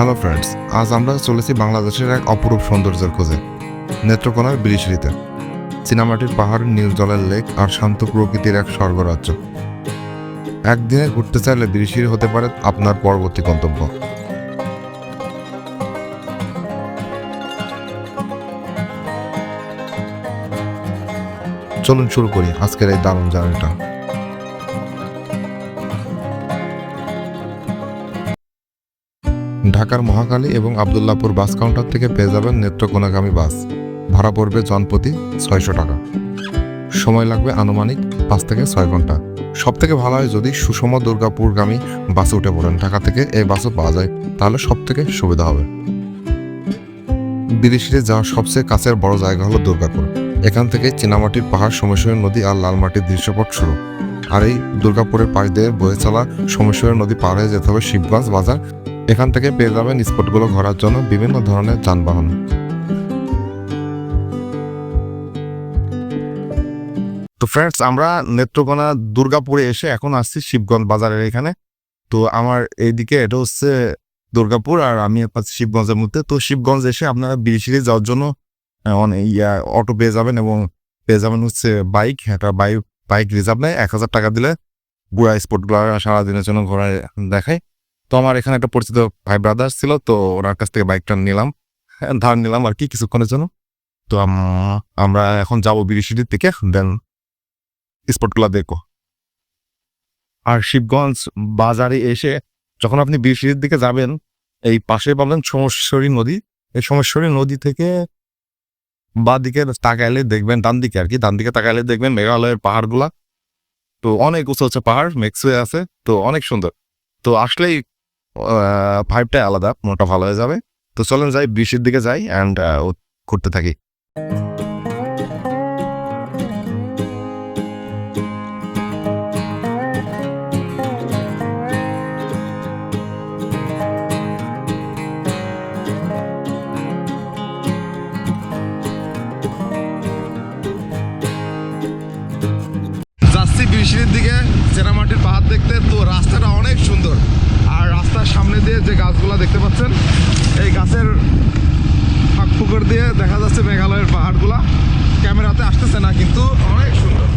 Hello friends আজ আমরা চলেছি বাংলাদেশের এক অপরূপ সৌন্দর্যের খোঁজে, নেত্রকোনার বিরিশিরিতে চীনামাটির পাহাড়, নীল জলের লেক আর শান্ত প্রকৃতির এক স্বর্গরাজ্য। একদিনে ঘুরতে চাইলে বিরিশিরি হতে পারে আপনার পরবর্তী গন্তব্য। চলুন শুরু করি আজকের এই দারুণ জার্নিটা। ঢাকার মহাকালী এবং আবদুল্লাপুর বাস কাউন্টার থেকে পেয়ে যাবেন নেত্রকোনাগামী বাস। ভাড়া পড়বে জনপ্রতি ছয়শো টাকা। সময় লাগবে আনুমানিক পাঁচ থেকে ছয় ঘণ্টা। সব থেকে ভালো হয় যদি সুষম দুর্গাপুরগামী বাসে উঠে পড়েন। ঢাকা থেকে এই বাসও পাওয়া যায়। তাহলে সব থেকে সুবিধা হবে। বিদেশিতে যাওয়ার সবচেয়ে কাছের বড় জায়গা হলো দুর্গাপুর। এখান থেকে চীনামাটির পাহাড়, সোমেশ্বরী নদী আর লালমাটির দৃশ্যপট শুরু। আর এই দুর্গাপুরের পাশ দিয়ে বয়ে চলা সোমেশ্বরী নদী পার হয়ে যেতে হবে শিবগঞ্জ বাজার। এখান থেকে পেয়ে যাবেন স্পটগুলো ঘোরার জন্য বিভিন্ন ধরনের যানবাহন। তো ফ্রেন্ডস আমরা নেত্রকোনা দুর্গাপুরে এসে এখন আসছি শিবগঞ্জ বাজারের এখানে। তো আমার এইদিকে এটা হচ্ছে দুর্গাপুর আর আমি পাচ্ছি শিবগঞ্জের মধ্যে। তো শিবগঞ্জ এসে আপনারা বিরিশিরি যাওয়ার জন্য অনেক ইয়া, অটো পেয়ে যাবেন এবং পেয়ে যাবেন হচ্ছে বাইক। একটা বাইক বাইক রিজার্ভ নেয়, এক হাজার টাকা দিলে বুড়া স্পটগুলো সারাদিনের জন্য ঘোরায় দেখায়। তো আমার এখানে একটা পরিচিত ভাই ব্রাদার ছিল তো ওনার কাছ থেকে বাইকটা নিলাম হ্যাঁ, ধার নিলাম আর কি কিছুক্ষণের জন্য। তো আমরা এখন যাব বিরিশিটির থেকে দেন স্পটগুলো দেখো আর শিবগঞ্জ বাজারে এসে যখন আপনি বিরিশিটির দিকে যাবেন এই পাশে পাবেন সোমেশ্বরী নদী। এই সোমেশ্বরী নদী থেকে বা দিকে তাকাইলে দেখবেন ডান দিকে আর কি ডান দিকে তাকাইলে দেখবেন মেঘালয়ের পাহাড়গুলা। তো অনেক উঁচু উঁচু পাহাড় মিক্স হয়ে আছে তো অনেক সুন্দর। তো আসলেই ভাইবটা আলাদা মোটা ভালো হয়ে যাবে। তো চলেন যাই, বৃষ্টির দিকে যাই অ্যান্ড করতে থাকি। ক্যামেরাতে না, কিন্তু অনেক সুন্দর।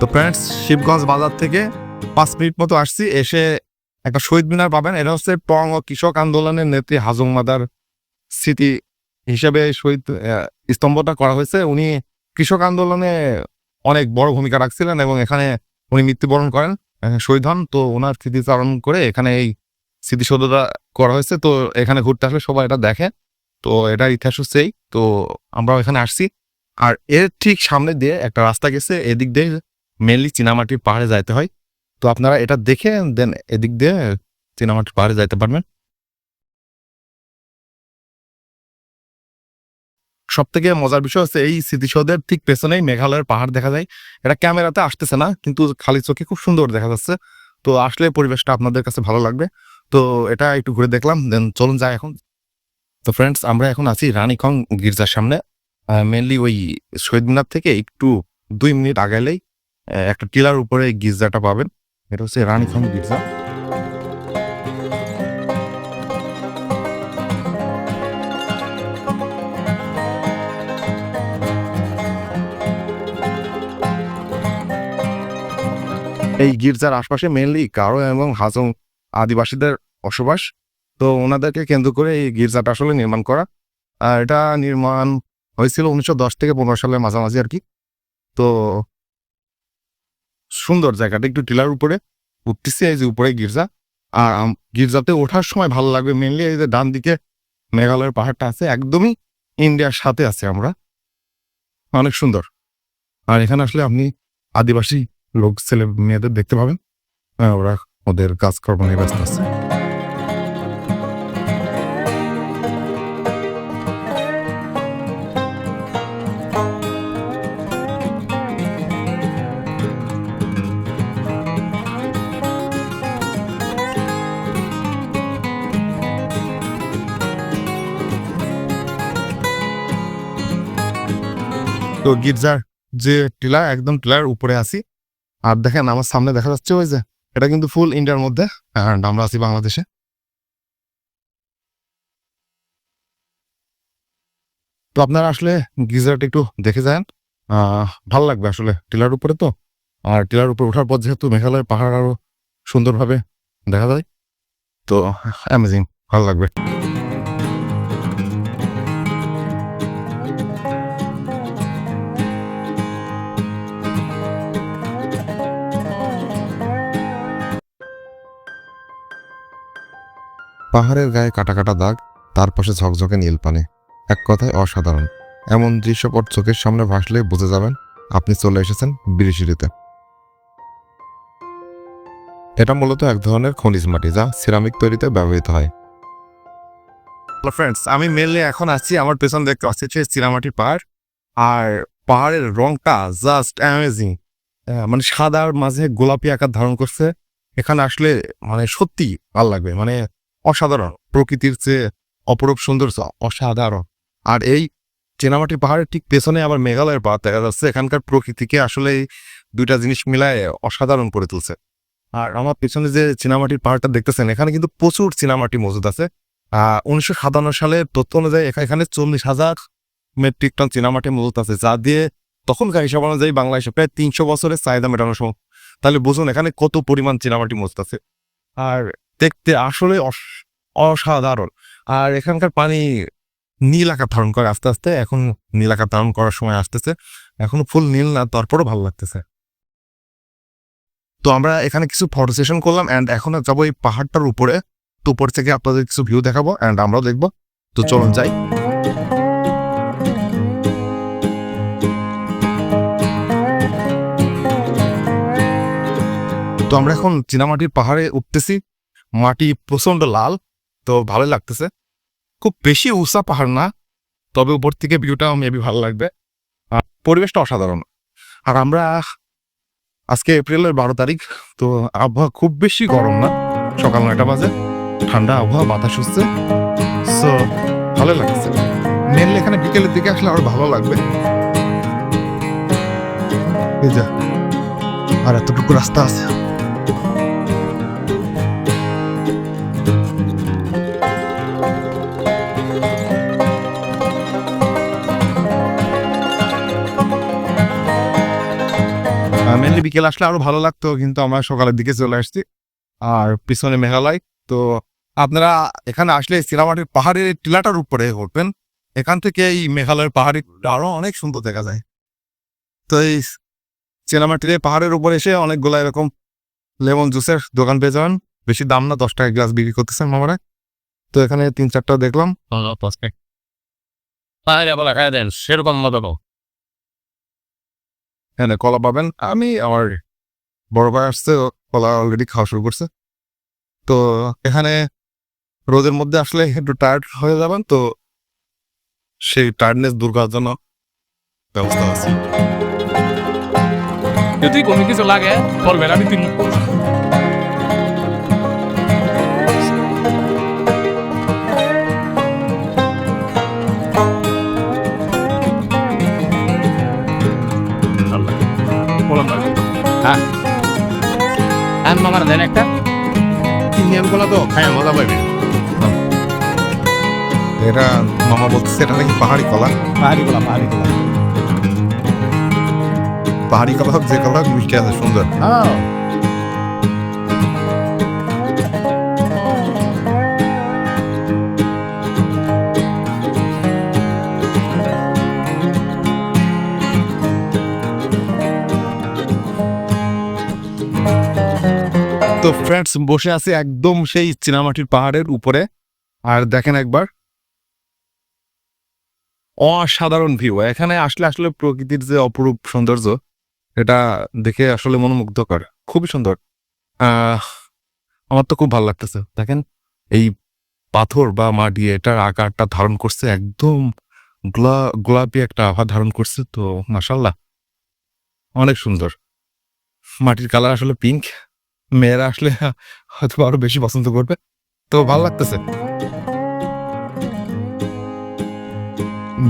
তো ফ্রেন্ডস শিবগঞ্জ বাজার থেকে পাঁচ মিনিট মতো আসছি, এসে একটা শহীদ মিনার পাবেন। এটা হচ্ছে টং ও কৃষক আন্দোলনের নেত্রী হাজং মাদার স্মৃতি হিসেবে শহীদ স্তম্ভটা করা হয়েছে। উনি কৃষক আন্দোলনে অনেক বড় ভূমিকা রাখছিলেন এবং এখানে উনি মৃত্যুবরণ করেন শহীদ হন। তো ওনার স্মৃতিচারণ করে এখানে এই স্মৃতিসৌধটা করা হয়েছে। তো এখানে ঘুরতে আসলে সবাই এটা দেখে। তো এটার ইতিহাস হচ্ছে এই। তো আমরাও এখানে আসছি। আর এর ঠিক সামনে দিয়ে একটা রাস্তা গেছে। এদিক দিয়ে মেনলি চীনামাটির পাহাড়ে যাইতে হয়। তো আপনারা এটা দেখে দেন এদিক দিয়ে চীনামাটির পাহাড়ে যাইতে পারবেন। সব থেকে মজার বিষয় হচ্ছে এই স্মৃতিসৌধের ঠিক পেছনেই মেঘালয়ের পাহাড় দেখা যায়। এটা ক্যামেরাতে আসতেছে না, কিন্তু খালি চোখে খুব সুন্দর দেখা যাচ্ছে। তো আসলে পরিবেশটা আপনাদের কাছে ভালো লাগবে। তো এটা একটু ঘুরে দেখলাম দেন চলুন যাই এখন। তো ফ্রেন্ডস আমরা এখন আছি রানীখং গির্জার সামনে মেনলি ওই শহীদ মিনার থেকে একটু দুই মিনিট আগাইলেই একটা টিলার উপরে গির্জাটা পাবেন। এটা হচ্ছে রানীখং গির্জা। এই গির্জার আশপাশে মেনলি গারো এবং হাজং আদিবাসীদের বসবাস। তো ওনাদেরকে কেন্দ্র করে এই গির্জাটা আসলে নির্মাণ করা। আর এটা নির্মাণ হয়েছিল উনিশশো দশ থেকে পনেরো সালের মাঝামাঝি আর কি। তো সুন্দর জায়গাটা, একটু টিলার উপরে উঠতেছি এই যে উপরে গির্জা। আর গির্জাতে ওঠার সময় ভালো লাগবে মেনলি এই যে ডান দিকে মেঘালয়ের পাহাড়টা আছে, একদমই ইন্ডিয়ার সাথে আছে আমরা। অনেক সুন্দর। আর এখানে আসলে আপনি আদিবাসী লোক, ছেলে, মেয়েদের দেখতে পাবেন। ওরা ওদের কাজকর্ম নিয়ে ব্যস্ত আছে। তো গির্জার যে টিলা, একদম টিলার উপরে আছি। আর দেখেন, আমার সামনে দেখা যাচ্ছে ওই যে এটা কিন্তু ফুল ইন্ডিয়ার মধ্যে অ্যান্ড আমরা আছি বাংলাদেশে। তো আপনারা আসলে গিজারটা একটু দেখে যান। ভালো লাগবে আসলে টিলার উপরে তো। আর টিলার উপরে ওঠার পর যেহেতু মেঘালয় পাহাড় আরও সুন্দরভাবে দেখা যায়, তো অ্যামেজিং ভালো লাগবে। পাহাড়ের গায়ে কাটা কাটা দাগ, তার পাশে ঝকঝকে নীল পানি। এক কথায় অসাধারণ। এমন দৃশ্যপট চোখের সামনে ভাসলে বুঝে যাবেন, আপনি চলে এসেছেন বিরিশিরিতে। এটা মূলত এক ধরনের খনিজ মাটি যা সিরামিক তৈরিতে ব্যবহৃত হয়। ফ্রেন্ডস আমি মেনলি এখন আছি আমার পেছন দেখতে পাচ্ছি হচ্ছে চিরামাটির পাহাড়। আর পাহাড়ের রংটা জাস্ট অ্যামেজিং মানে সাদার মাঝে গোলাপি আকার ধারণ করছে। এখানে আসলে মানে সত্যি ভালো লাগবে। মানে অসাধারণ। প্রকৃতির চেয়ে অপরূপ সৌন্দর্য অসাধারণ। আর এই চেনামাটি পাহাড়ের ঠিক পেছনে আবার মেঘালয়ের পাহাড় দেখা যাচ্ছে। এখানকার প্রকৃতিকে আসলে দুইটা জিনিস মিলায় অসাধারণ করে তুলছে। আর আমার পেছনে যে চীনামাটির পাহাড়টা দেখতেছেন, এখানে কিন্তু প্রচুর চীনামাটি মজুদ আছে। উনিশশো সাতান্ন সালে তথ্য অনুযায়ী এখানে চল্লিশ হাজার মেট্রিক টন চীনামাটি মজুদ আছে, যা দিয়ে তখনকার হিসাব অনুযায়ী বাংলাদেশে প্রায় তিনশো বছরের চাহিদা মেটানো সম্ভব তাহলে বুঝুন এখানে কত পরিমাণ চীনামাটি মজুদ আছে। আর দেখতে আসলে অস- অসাধারণ। আর এখানকার পানি নীল আকার ধারণ করে আস্তে আস্তে, এখন নীল আকার ধারণ করার সময় আসতেছে। এখনও ফুল নীল না, তারপরও ভালো লাগতেছে। তো আমরা এখানে কিছু ফটো সেশন করলাম অ্যান্ড এখন যাব এই পাহাড়টার উপরে। তো উপর থেকে আপনাদের কিছু ভিউ দেখাবো অ্যান্ড আমরাও দেখব। তো চলুন যাই। তো আমরা এখন চীনামাটির পাহাড়ে উঠতেছি। মাটি প্রচণ্ড লাল, তো ভালোই লাগতেছে। খুব বেশি উঁচা পাহাড় না, তবে উপর থেকে ভিউটা মেবি ভালো লাগবে। আর পরিবেশটা অসাধারণ। আর আমরা আজকে এপ্রিলের বারো তারিখ, তো আবহাওয়া খুব বেশি গরম না। সকাল নয়টা বাজে, ঠান্ডা আবহাওয়া, বাতাস হচ্ছে। সো ভালো লাগছে মেনলি এখানে বিকেলের দিকে আসলে আরও ভালো লাগবে। আর এতটুকু রাস্তা আছে। মেনলি বিকেল আসলে আরও ভালো লাগতো কিন্তু আমরা সকালের দিকে চলে আসছি। আর পিছনে মেঘালয়। তো আপনারা এখানে আসলে সিরামাটির পাহাড়ের টিলাটার উপরে উঠবেন এখান থেকে এই মেঘালয়ের পাহাড়ি আরও অনেক সুন্দর দেখা যায়। তো এই চিনামাটির এই পাহাড়ের উপরে এসে অনেকগুলো এরকম লেমন জুসের দোকান পেয়ে যাবেন। বেশি দাম না দশ টাকা গ্লাস বিক্রি করতেছেন মামারা। তো এখানে তিন চারটা দেখলাম। সেরকম মতো এখানে কলা পাবেন। আমি আমার বড় ভাই আসছে কলা অলরেডি খাওয়া শুরু করছে। তো এখানে রোদের মধ্যে আসলে একটু টায়ার্ড হয়ে যাবেন, তো সেই টায়ার্ডনেস দূর করার জন্য ব্যবস্থা আছে। যদি কোনো কিছু লাগে, বলবেন, আমি তিন হ্যাঁ। আর মামার দেন একটা। ইন্ডিয়ান কলা তো? খায় মজা পাইবে। এটা মামা বলতেছে এটা নাকি পাহাড়ি কলা? পাহাড়ি কলা পাহাড়ি কলা। পাহাড়ি কলা হোক যে কলা মিষ্টি আছে সুন্দর। হ্যাঁ তো ফ্রেন্ডস বসে আছে একদম সেই চীনামাটির পাহাড়ের উপরে। আর দেখেন একবার। অসাধারণ ভিউ এখানে আসলে আসলে প্রকৃতির যে অপরূপ সৌন্দর্য, এটা দেখে আসলে মনোমুগ্ধকর। খুবই সুন্দর। আমার তো খুব ভালো লাগতেছে। দেখেন এই পাথর বা মাটি, এটার আকারটা ধারণ করছে একদম গোলা, গোলাপি একটা আভা ধারণ করছে। তো মাসাল্লাহ অনেক সুন্দর। মাটির কালার আসলে পিঙ্ক মেয়েরা আসলে হয়তো আরও বেশি পছন্দ করবে। তো ভালো লাগতেছে।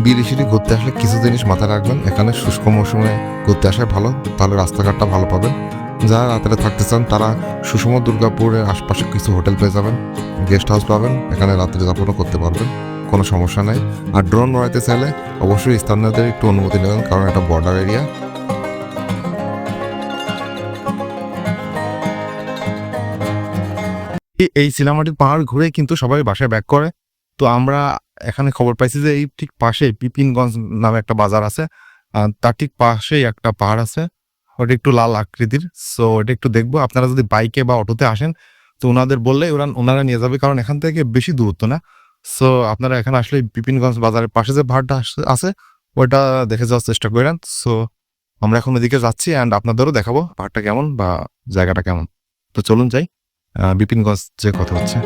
বিদেশিটি ঘুরতে আসলে কিছু জিনিস মাথায় রাখবেন। এখানে শুষ্ক মৌসুমে ঘুরতে আসায় ভালো, তাহলে রাস্তাঘাটটা ভালো পাবেন। যারা রাত্রে থাকতে চান, তারা সুষম দুর্গাপুরের আশপাশে কিছু হোটেল পেয়ে যাবেন। গেস্ট হাউস পাবেন, এখানে রাত্রে যাপনও করতে পারবেন, কোনো সমস্যা নাই। আর ড্রোন উড়াইতে চাইলে অবশ্যই স্থানীয়দের একটু অনুমতি নেবেন, কারণ এটা বর্ডার এরিয়া। এই- সিলামাটির পাহাড় ঘুরে কিন্তু সবাই বাসায় ব্যাক করে। তো আমরা এখানে খবর পাইছি যে এই ঠিক পাশে পিপিনগঞ্জ নামে একটা বাজার আছে। তার ঠিক পাশেই একটা পাহাড় আছে। ওটা একটু লাল আকৃতির। সো ওটা একটু দেখব। আপনারা যদি বাইকে বা অটোতে আসেন, তো ওনাদের বললে ওরা ওনারা নিয়ে যাবে। কারণ এখান থেকে বেশি দূরত্ব না। সো আপনারা এখানে আসলে বিপিনগঞ্জ বাজারের পাশে যে পাহাড়টা আছে ওটা দেখে যাওয়ার চেষ্টা করেন। সো আমরা এখন ওদিকে যাচ্ছি অ্যান্ড আপনাদেরও দেখাবো পাহাড়টা কেমন বা জায়গাটা কেমন। তো চলুন যাই। বিপিনগঞ্জ যে কথা হচ্ছে।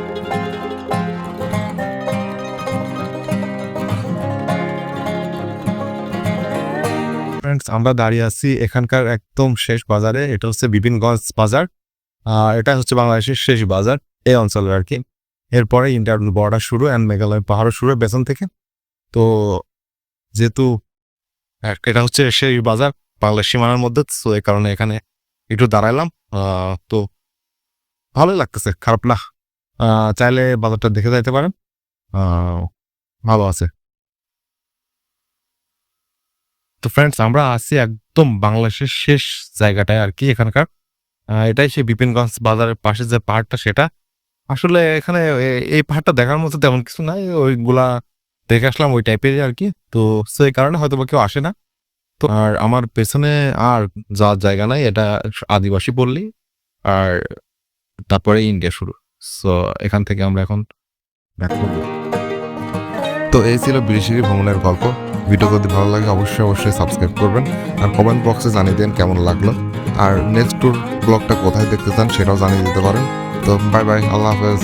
আমরা দাঁড়িয়ে আছি এখানকার একদম শেষ বাজারে। এটা হচ্ছে বিপিনগঞ্জ বাজার। এটা হচ্ছে বাংলাদেশের শেষ বাজার এই অঞ্চলের আর কি। এরপরে ইন্টার বর্ডার শুরু অ্যান্ড মেঘালয় পাহাড়ও শুরু বেতন থেকে। তো যেহেতু এটা হচ্ছে সেই বাজার বাংলাদেশ সীমানার মধ্যে, তো এই কারণে এখানে একটু দাঁড়াইলাম। তো ভালোই লাগতেছে, খারাপ না। চাইলে বাজারটা দেখে যাইতে পারেন। ভালো আছে। তো ফ্রেন্ডস আমরা আছি একদম বাংলাদেশের শেষ জায়গাটায় আর কি এখানকার। এটাই সেই বিপিনগঞ্জ বাজারের পাশে যে পাহাড়টা, সেটা। আসলে এখানে এই পাহাড়টা দেখার মতো তেমন কিছু নাই। ওইগুলা দেখে আসলাম, ওই টাইপের আর কি। তো সেই কারণে হয়তো বা কেউ আসে না। তো, আর আমার পেছনে আর যাওয়ার জায়গা নাই। এটা আদিবাসী পল্লী। আর তারপরে ইন্ডিয়া শুরু। সো এখান থেকে আমরা এখন তো এই ছিল বিদেশি ভ্রমণের গল্প। ভিডিও যদি ভালো লাগে, অবশ্যই অবশ্যই সাবস্ক্রাইব করবেন। আর কমেন্ট বক্সে জানিয়ে দেন কেমন লাগল। আর নেক্সট ট্যুর ব্লগটা কোথায় দেখতে চান সেটাও জানিয়ে দিতে পারেন। তো বাই বাই আল্লাহ হাফেজ।